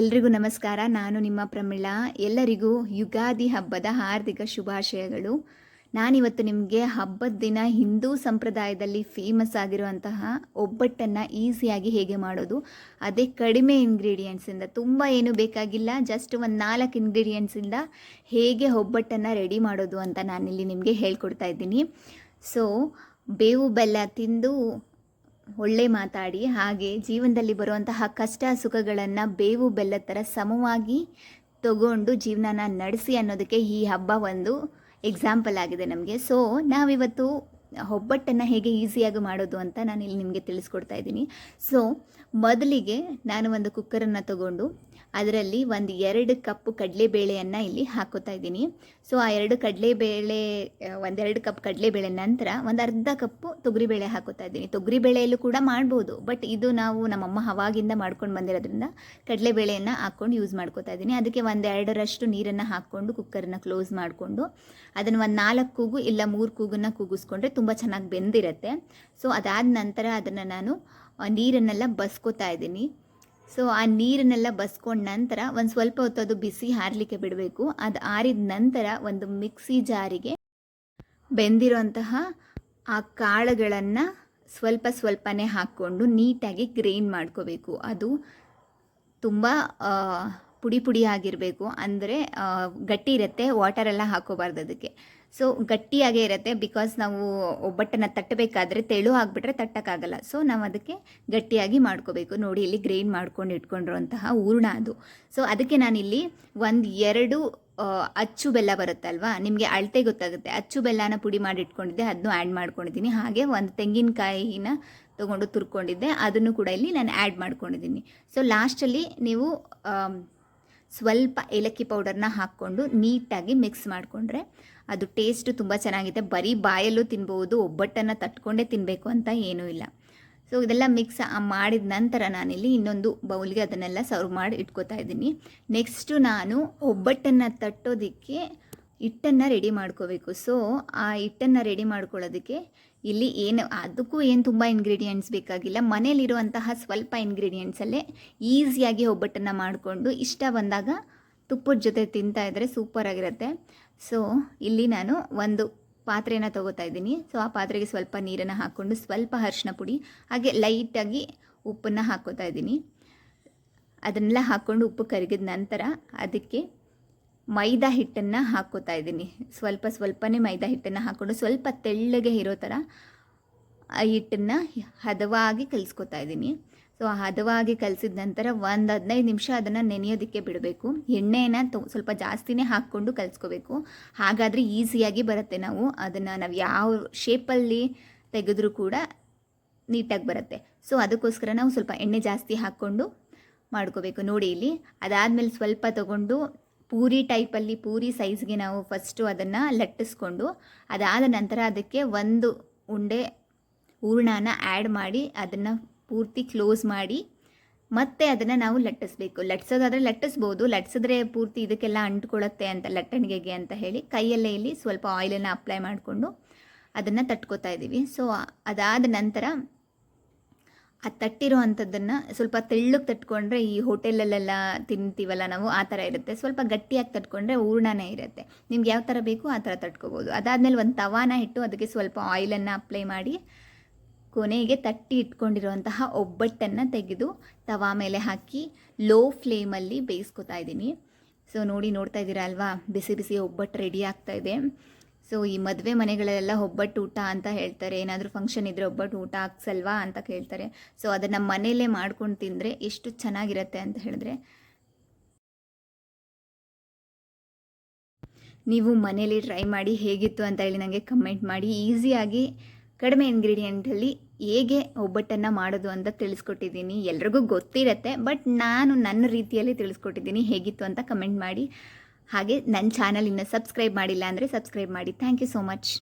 ಎಲ್ರಿಗೂ ನಮಸ್ಕಾರ. ನಾನು ನಿಮ್ಮ ಪ್ರಮಿಳಾ. ಎಲ್ಲರಿಗೂ ಯುಗಾದಿ ಹಬ್ಬದ ಹಾರ್ದಿಕ ಶುಭಾಶಯಗಳು. ನಾನಿವತ್ತು ನಿಮಗೆ ಹಬ್ಬದ ದಿನ ಹಿಂದೂ ಸಂಪ್ರದಾಯದಲ್ಲಿ ಫೇಮಸ್ ಆಗಿರುವಂತಹ ಒಬ್ಬಟ್ಟನ್ನು ಈಸಿಯಾಗಿ ಹೇಗೆ ಮಾಡೋದು, ಅದೇ ಕಡಿಮೆ ಇಂಗ್ರೀಡಿಯೆಂಟ್ಸಿಂದ ತುಂಬ ಏನು ಬೇಕಾಗಿಲ್ಲ ಜಸ್ಟ್ ಒಂದು ನಾಲ್ಕು ಇಂಗ್ರೀಡಿಯೆಂಟ್ಸಿಂದ ಹೇಗೆ ಒಬ್ಬಟ್ಟನ್ನು ರೆಡಿ ಮಾಡೋದು ಅಂತ ನಾನಿಲ್ಲಿ ನಿಮಗೆ ಹೇಳ್ಕೊಡ್ತಾ ಇದ್ದೀನಿ. ಸೊ ಬೇವು ಬೆಲ್ಲ ತಿಂದು ಒಳ್ಳೆ ಮಾತಾಡಿ, ಹಾಗೆ ಜೀವನದಲ್ಲಿ ಬರುವಂತಹ ಕಷ್ಟ ಸುಖಗಳನ್ನು ಬೇವು ಬೆಲ್ಲ ಥರ ಸಮವಾಗಿ ತಗೊಂಡು ಜೀವನನ ನಡೆಸಿ ಅನ್ನೋದಕ್ಕೆ ಈ ಹಬ್ಬ ಒಂದು ಎಕ್ಸಾಂಪಲ್ ಆಗಿದೆ ನಮಗೆ. ಸೊ ನಾವಿವತ್ತು ಒಬ್ಬಟ್ಟನ್ನು ಹೇಗೆ ಈಸಿಯಾಗಿ ಮಾಡೋದು ಅಂತ ನಾನು ಇಲ್ಲಿ ನಿಮಗೆ ತಿಳಿಸ್ಕೊಡ್ತಾ ಇದ್ದೀನಿ. ಸೊ ಮೊದಲಿಗೆ ನಾನು ಒಂದು ಕುಕ್ಕರನ್ನು ತಗೊಂಡು ಅದರಲ್ಲಿ ಒಂದು ಎರಡು ಕಪ್ಪು ಕಡಲೆಬೇಳೆಯನ್ನು ಇಲ್ಲಿ ಹಾಕೋತಾ ಇದ್ದೀನಿ. ಸೊ ಆ ಎರಡು ಕಡಲೆಬೇಳೆ ಒಂದೆರಡು ಕಪ್ ಕಡಲೆಬೇಳೆ ನಂತರ ಒಂದು ಅರ್ಧ ಕಪ್ಪು ತೊಗರಿಬೇಳೆ ಹಾಕೋತಾ ಇದ್ದೀನಿ. ತೊಗರಿಬೇಳೆಯಲ್ಲೂ ಕೂಡ ಮಾಡ್ಬೋದು, ಬಟ್ ಇದು ನಾವು ನಮ್ಮಮ್ಮ ಹವಾಗಿಂದ ಮಾಡ್ಕೊಂಡು ಬಂದಿರೋದ್ರಿಂದ ಕಡಲೆಬೇಳೆಯನ್ನು ಹಾಕ್ಕೊಂಡು ಯೂಸ್ ಮಾಡ್ಕೋತಾ ಇದ್ದೀನಿ. ಅದಕ್ಕೆ ಒಂದೆರಡರಷ್ಟು ನೀರನ್ನು ಹಾಕ್ಕೊಂಡು ಕುಕ್ಕರನ್ನ ಕ್ಲೋಸ್ ಮಾಡಿಕೊಂಡು ಅದನ್ನು ಒಂದು ನಾಲ್ಕು ಕೂಗು ಇಲ್ಲ ಮೂರು ಕೂಗನ್ನು ಕೂಗಿಸ್ಕೊಂಡ್ರೆ ತುಂಬ ಚೆನ್ನಾಗಿ ಬೆಂದಿರುತ್ತೆ. ಸೊ ಅದಾದ ನಂತರ ಅದನ್ನು ನಾನು ನೀರನ್ನೆಲ್ಲ ಬಸ್ಕೋತಾ ಇದ್ದೀನಿ. ಸೊ ಆ ನೀರನ್ನೆಲ್ಲ ಬಸ್ಕೊಂಡ ನಂತರ ಒಂದು ಸ್ವಲ್ಪ ಹೊತ್ತು ಅದು ಬಿಸಿ ಹಾರಲಿಕ್ಕೆ ಬಿಡಬೇಕು. ಅದು ಆರಿದ ನಂತರ ಒಂದು ಮಿಕ್ಸಿ ಜಾರಿಗೆ ಬೆಂದಿರೋಂತಹ ಆ ಕಾಳುಗಳನ್ನು ಸ್ವಲ್ಪ ಸ್ವಲ್ಪನೇ ಹಾಕ್ಕೊಂಡು ನೀಟಾಗಿ ಗ್ರೈಂಡ್ ಮಾಡ್ಕೋಬೇಕು. ಅದು ತುಂಬ ಪುಡಿ ಪುಡಿ ಆಗಿರಬೇಕು ಅಂದರೆ ಗಟ್ಟಿ ಇರುತ್ತೆ ವಾಟರೆಲ್ಲ ಹಾಕೋಬಾರ್ದು ಅದಕ್ಕೆ. ಸೊ ಗಟ್ಟಿಯಾಗೇ ಇರುತ್ತೆ ಬಿಕಾಸ್ ನಾವು ಒಬ್ಬಟ್ಟನ್ನು ತಟ್ಟಬೇಕಾದ್ರೆ ತೆಳು ಆಗಿಬಿಟ್ರೆ ತಟ್ಟಕ್ಕಾಗಲ್ಲ. ಸೊ ನಾವು ಅದಕ್ಕೆ ಗಟ್ಟಿಯಾಗಿ ಮಾಡ್ಕೋಬೇಕು. ನೋಡಿ, ಇಲ್ಲಿ ಗ್ರೈಂಡ್ ಮಾಡ್ಕೊಂಡು ಇಟ್ಕೊಂಡಿರುವಂತಹ ಹೂರ್ಣ ಅದು. ಸೊ ಅದಕ್ಕೆ ನಾನಿಲ್ಲಿ ಒಂದು ಎರಡು ಅಚ್ಚು ಬೆಲ್ಲ ಬರುತ್ತಲ್ವಾ ನಿಮಗೆ ಅಳತೆ ಗೊತ್ತಾಗುತ್ತೆ. ಅಚ್ಚು ಬೆಲ್ಲನ ಪುಡಿ ಮಾಡಿ ಇಟ್ಕೊಂಡಿದ್ದೆ ಅದನ್ನು ಆ್ಯಡ್ ಮಾಡ್ಕೊಂಡಿದ್ದೀನಿ ಹಾಗೆ ಒಂದು ತೆಂಗಿನಕಾಯಿನ ತೊಗೊಂಡು ತುರ್ಕೊಂಡಿದ್ದೆ, ಅದನ್ನು ಕೂಡ ಇಲ್ಲಿ ನಾನು ಆ್ಯಡ್ ಮಾಡ್ಕೊಂಡಿದ್ದೀನಿ ಸೊ ಲಾಸ್ಟಲ್ಲಿ ನೀವು ಸ್ವಲ್ಪ ಏಲಕ್ಕಿ ಪೌಡರ್ನ ಹಾಕ್ಕೊಂಡು ನೀಟಾಗಿ ಮಿಕ್ಸ್ ಮಾಡಿಕೊಂಡ್ರೆ ಅದು ಟೇಸ್ಟ್ ತುಂಬ ಚೆನ್ನಾಗಿದೆ ಬರೀ ಬಾಯಲ್ಲೂ ತಿನ್ಬೋದು, ಒಬ್ಬಟ್ಟನ್ನು ತಟ್ಕೊಂಡೇ ತಿನ್ನಬೇಕು ಅಂತ ಏನೂ ಇಲ್ಲ. ಸೊ ಇದೆಲ್ಲ ಮಿಕ್ಸ್ ಮಾಡಿದ ನಂತರ ನಾನಿಲ್ಲಿ ಇನ್ನೊಂದು ಬೌಲ್ಗೆ ಅದನ್ನೆಲ್ಲ ಸರ್ವ್ ಮಾಡಿ ಇಟ್ಕೋತಾ ಇದ್ದೀನಿ. ನೆಕ್ಸ್ಟು ನಾನು ಒಬ್ಬಟ್ಟನ್ನು ತಟ್ಟೋದಕ್ಕೆ ಹಿಟ್ಟನ್ನು ರೆಡಿ ಮಾಡ್ಕೋಬೇಕು. ಸೊ ಆ ಹಿಟ್ಟನ್ನು ರೆಡಿ ಮಾಡ್ಕೊಳ್ಳೋದಕ್ಕೆ ಇಲ್ಲಿ ಏನು, ಅದಕ್ಕೂ ಏನು ತುಂಬ ಇಂಗ್ರೀಡಿಯೆಂಟ್ಸ್ ಬೇಕಾಗಿಲ್ಲ. ಮನೇಲಿರುವಂತಹ ಸ್ವಲ್ಪ ಇಂಗ್ರೀಡಿಯೆಂಟ್ಸಲ್ಲೇ ಈಸಿಯಾಗಿ ಒಬ್ಬಟ್ಟನ್ನು ಮಾಡಿಕೊಂಡು ಇಷ್ಟ ಬಂದಾಗ ತುಪ್ಪದ ಜೊತೆ ತಿಂತಾ ಇದ್ದರೆ ಸೂಪರಾಗಿರುತ್ತೆ ಸೊ ಇಲ್ಲಿ ನಾನು ಒಂದು ಪಾತ್ರೆನ ತೊಗೋತಾ ಇದ್ದೀನಿ. ಸೊ ಆ ಪಾತ್ರೆಗೆ ಸ್ವಲ್ಪ ನೀರನ್ನು ಹಾಕ್ಕೊಂಡು ಸ್ವಲ್ಪ ಅರಿಶಿನ ಪುಡಿ, ಹಾಗೆ ಲೈಟಾಗಿ ಉಪ್ಪನ್ನು ಹಾಕೋತಾ ಇದ್ದೀನಿ. ಅದನ್ನೆಲ್ಲ ಹಾಕ್ಕೊಂಡು ಉಪ್ಪು ಕರಗಿದ ನಂತರ ಅದಕ್ಕೆ ಮೈದಾ ಹಿಟ್ಟನ್ನು ಹಾಕೋತಾ ಇದ್ದೀನಿ. ಸ್ವಲ್ಪ ಸ್ವಲ್ಪನೇ ಮೈದಾ ಹಿಟ್ಟನ್ನು ಹಾಕ್ಕೊಂಡು ಸ್ವಲ್ಪ ತೆಳ್ಳಗೆ ಇರೋ ಥರ ಆ ಹಿಟ್ಟನ್ನು ಹದವಾಗಿ ಕಲಿಸ್ಕೊತಾ ಇದ್ದೀನಿ. ಸೊ ಹದವಾಗಿ ಕಲಿಸಿದ ನಂತರ ಒಂದು ಹದಿನೈದು ನಿಮಿಷ ಅದನ್ನು ನೆನೆಯೋದಕ್ಕೆ ಬಿಡಬೇಕು. ಎಣ್ಣೆನ ತೊ, ಸ್ವಲ್ಪ ಜಾಸ್ತಿನೇ ಹಾಕ್ಕೊಂಡು ಕಲಿಸ್ಕೋಬೇಕು. ಹಾಗಾದರೆ ಈಸಿಯಾಗಿ ಬರುತ್ತೆ ನಾವು. ಅದನ್ನು ನಾವು ಯಾವ ಶೇಪಲ್ಲಿ ತೆಗೆದ್ರೂ ಕೂಡ ನೀಟಾಗಿ ಬರುತ್ತೆ. ಸೊ, ಅದಕ್ಕೋಸ್ಕರ ನಾವು ಸ್ವಲ್ಪ ಎಣ್ಣೆ ಜಾಸ್ತಿ ಹಾಕ್ಕೊಂಡು ಮಾಡ್ಕೋಬೇಕು. ನೋಡಿ ಇಲ್ಲಿ ಅದಾದಮೇಲೆ ಸ್ವಲ್ಪ ತಗೊಂಡು ಪೂರಿ ಟೈಪಲ್ಲಿ, ಪೂರಿ ಸೈಜ್ಗೆ ನಾವು ಫಸ್ಟು ಅದನ್ನು ಲಟ್ಟಿಸ್ಕೊಂಡು, ಅದಾದ ನಂತರ ಅದಕ್ಕೆ ಒಂದು ಉಂಡೆ ಹೂರ್ಣನ ಆ್ಯಡ್ ಮಾಡಿ, ಅದನ್ನು ಪೂರ್ತಿ ಕ್ಲೋಸ್ ಮಾಡಿ, ಮತ್ತೆ ಅದನ್ನು ನಾವು ಲಟ್ಟಿಸ್ಬೇಕು. ಲಟ್ಸೋದಾದರೆ ಲಟ್ಟಿಸ್ಬೋದು, ಲಟ್ಸಿದ್ರೆ ಪೂರ್ತಿ ಇದಕ್ಕೆಲ್ಲ ಅಂಟ್ಕೊಳ್ಳುತ್ತೆ ಅಂತ ಲಟ್ಟಣಿಗೆಗೆ ಅಂತ ಹೇಳಿ ಕೈಯಲ್ಲೇ ಇಲ್ಲಿ ಸ್ವಲ್ಪ ಆಯಿಲನ್ನು ಅಪ್ಲೈ ಮಾಡಿಕೊಂಡು ಅದನ್ನು ತಟ್ಕೋತಾ ಇದ್ದೀವಿ. ಸೊ ಅದಾದ ನಂತರ ಆ ತಟ್ಟಿರೋ ಅಂಥದ್ದನ್ನು ಸ್ವಲ್ಪ ತೆಳ್ಳಗೆ ತಟ್ಕೊಂಡ್ರೆ ಈ ಹೋಟೆಲಲ್ಲೆಲ್ಲ ತಿಂತೀವಲ್ಲ ನಾವು, ಆ ಥರ ಇರುತ್ತೆ. ಸ್ವಲ್ಪ ಗಟ್ಟಿಯಾಗಿ ತಟ್ಕೊಂಡ್ರೆ ಹೂರ್ಣನೇ ಇರುತ್ತೆ. ನಿಮ್ಗೆ ಯಾವ ಥರ ಬೇಕು ಆ ಥರ ತಟ್ಕೋಬೋದು. ಅದಾದಮೇಲೆ ಒಂದು ತವಾನ ಇಟ್ಟು ಅದಕ್ಕೆ ಸ್ವಲ್ಪ ಆಯಿಲನ್ನು ಅಪ್ಲೈ ಮಾಡಿ ಕೊನೆಗೆ ತಟ್ಟಿ ಇಟ್ಕೊಂಡಿರುವಂತಹ ಒಬ್ಬಟ್ಟನ್ನು ತೆಗೆದು ತವಾ ಮೇಲೆ ಹಾಕಿ ಲೋ ಫ್ಲೇಮಲ್ಲಿ ಬೇಯಿಸ್ಕೊತಾ ಇದ್ದೀನಿ. ಸೊ ನೋಡಿ ನೋಡ್ತಾ ಇದ್ದೀರಾ ಅಲ್ವಾ? ಬಿಸಿ ಬಿಸಿ ಒಬ್ಬಟ್ಟು ರೆಡಿ ಆಗ್ತಾ ಇದೆ. ಸೊ ಈ ಮದುವೆ ಮನೆಗಳಲ್ಲೆಲ್ಲ ಒಬ್ಬಟ್ಟು ಊಟ ಅಂತ ಹೇಳ್ತಾರೆ. ಏನಾದರೂ ಫಂಕ್ಷನ್ ಇದ್ದರೆ ಒಬ್ಬಟ್ಟು ಊಟ ಹಾಕ್ಸಲ್ವಾ ಅಂತ ಕೇಳ್ತಾರೆ. ಸೊ ಅದನ್ನು ಮನೆಯಲ್ಲೇ ಮಾಡ್ಕೊಂಡು ತಿಂದರೆ ಎಷ್ಟು ಚೆನ್ನಾಗಿರುತ್ತೆ ಅಂತ ಹೇಳಿದ್ರೆ. ನೀವು ಮನೇಲಿ ಟ್ರೈ ಮಾಡಿ ಹೇಗಿತ್ತು ಅಂತ ಹೇಳಿ ನನಗೆ ಕಮೆಂಟ್ ಮಾಡಿ. ಈಸಿಯಾಗಿ ಕಡಿಮೆ ಇಂಗ್ರೀಡಿಯೆಂಟಲ್ಲಿ ಹೇಗೆ ಒಬ್ಬಟ್ಟನ್ನು ಮಾಡೋದು ಅಂತ ತಿಳಿಸ್ಕೊಟ್ಟಿದ್ದೀನಿ. ಎಲ್ರಿಗೂ ಗೊತ್ತಿರತ್ತೆ ಬಟ್ ನಾನು ನನ್ನ ರೀತಿಯಲ್ಲಿ ತಿಳಿಸ್ಕೊಟ್ಟಿದ್ದೀನಿ ಹೇಗಿತ್ತು ಅಂತ ಕಮೆಂಟ್ ಮಾಡಿ. ಹಾಗೆ ನನ್ನ ಚಾನಲ್ ಇನ್ನೂ ಸಬ್ಸ್ಕ್ರೈಬ್ ಮಾಡಿಲ್ಲ ಅಂದರೆ ಸಬ್ಸ್ಕ್ರೈಬ್ ಮಾಡಿ. Thank you so much